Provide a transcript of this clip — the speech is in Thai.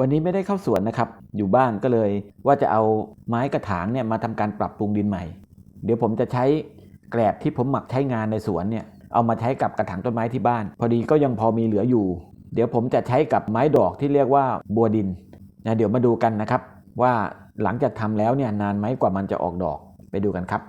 วันนี้ไม่ได้เข้าสวนนะครับ อยู่บ้านก็เลยว่าจะเอาไม้กระถางเนี่ยมาทำการปรับปรุงดินใหม่ เดี๋ยวผมจะใช้แกลบที่ผมหมักใช้งานในสวนเนี่ยเอามาใช้กับกระถางต้นไม้ที่บ้าน พอดีก็ยังพอมีเหลืออยู่ เดี๋ยวผมจะใช้กับไม้ดอกที่เรียกว่าบัวดินนะเดี๋ยวมาดูกันนะครับ ว่าหลังจากทำแล้วเนี่ยนานไหมกว่ามันจะออกดอกไปดูกันครับ